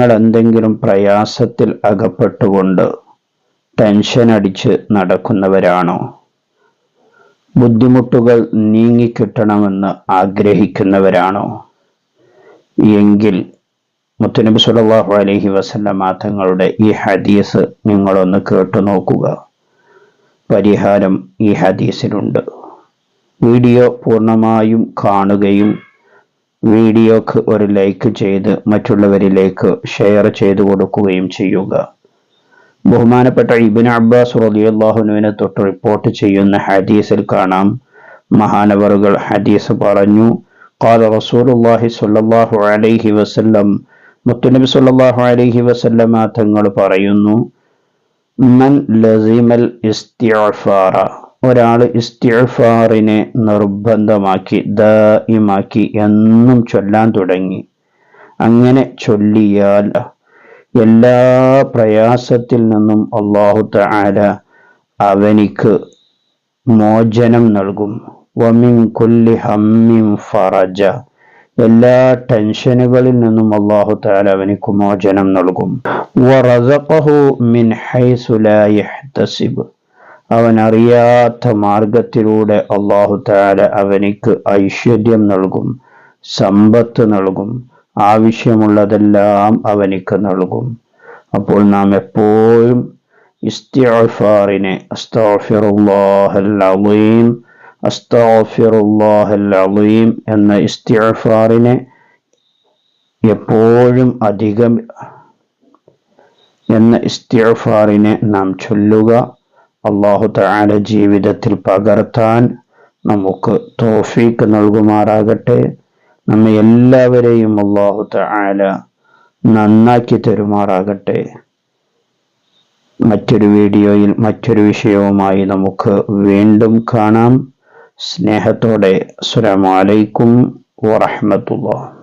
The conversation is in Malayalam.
നിങ്ങൾ എന്തെങ്കിലും പ്രയാസത്തിൽ അകപ്പെട്ടുകൊണ്ട് ടെൻഷൻ അടിച്ച് നടക്കുന്നവരാണോ? ബുദ്ധിമുട്ടുകൾ നീങ്ങിക്കിട്ടണമെന്ന് ആഗ്രഹിക്കുന്നവരാണോ? എങ്കിൽ മുത്തുനബി സുല്ലല്ലാഹു അലഹി വസല്ലമ തങ്ങളുടെ ഈ ഹദീസ് നിങ്ങളൊന്ന് കേട്ടു നോക്കുക. പരിഹാരം ഈ ഹദീസിലുണ്ട്. വീഡിയോ പൂർണമായും കാണുകയും വീഡിയോക്ക് ഒരു ലൈക്ക് ചെയ്ത് മറ്റുള്ളവരിലേക്ക് ഷെയർ ചെയ്തു കൊടുക്കുകയും ചെയ്യുക ബഹുമാനപ്പെട്ട ഇബിൻ അബ്ബാസ് റളിയല്ലാഹുനുവിനെ തൊട്ട് റിപ്പോർട്ട് ചെയ്യുന്ന ഹദീസിൽ കാണാം മഹാനവറുകൾ ഹദീസ് പറഞ്ഞു قال رسول الله صلى الله عليه وسلم മുത്തുനബി സല്ലല്ലാഹു അലൈഹി വസല്ലമ തങ്ങൾ പറയുന്നു മൻ ലസിമൽ ഇസ്തിഅഫാറ ഒരാൾ ഇസ്തിഫാറിനെ നിർബന്ധമാക്കി ദായിമാക്കി എന്നും ചൊല്ലാൻ തുടങ്ങി. അങ്ങനെ ചൊല്ലിയാൽ എല്ലാ പ്രയാസത്തിൽ നിന്നും അള്ളാഹു താര അവനിക്ക് മോചനം നൽകും. വമിൻ കുല്ലി ഹമ്മിൻ ഫറജ. എല്ലാ ടെൻഷനുകളിൽ നിന്നും അള്ളാഹു താല അവനിക്ക് മോചനം നൽകും. മിൻ ഹൈസു ലാ യഹ്തസിബ്. അവൻ അറിയാത്ത മാർഗത്തിലൂടെ അള്ളാഹു താല അവനിക്ക് ഐശ്വര്യം നൽകും സമ്പത്ത് നൽകും ആവശ്യമുള്ളതെല്ലാം അവനിക്ക് നൽകും. അപ്പോൾ നാം എപ്പോഴും അസ്തഗ്ഫിറുല്ലാഹൽ അസ്താഫിറുല്ലാഹല്ലീം അസ്തഗ്ഫിറുല്ലാഹൽ അളീം എന്ന ഇസ്തിഅഫാറിനെ എപ്പോഴും അധികം എന്ന ഇസ്തിഅഫാറിനെ നാം ചൊല്ലുക. അള്ളാഹു തആല ജീവിതത്തിൽ പകർത്താൻ നമുക്ക് തോഫീക്ക് നൽകുമാറാകട്ടെ. നമ്മെ എല്ലാവരെയും അള്ളാഹു തആല നന്നാക്കി തരുമാറാകട്ടെ. മറ്റൊരു വീഡിയോയിൽ മറ്റൊരു വിഷയവുമായി നമുക്ക് വീണ്ടും കാണാം. സ്നേഹത്തോടെ അസ്സലാമു വറഹമത്തുള്ള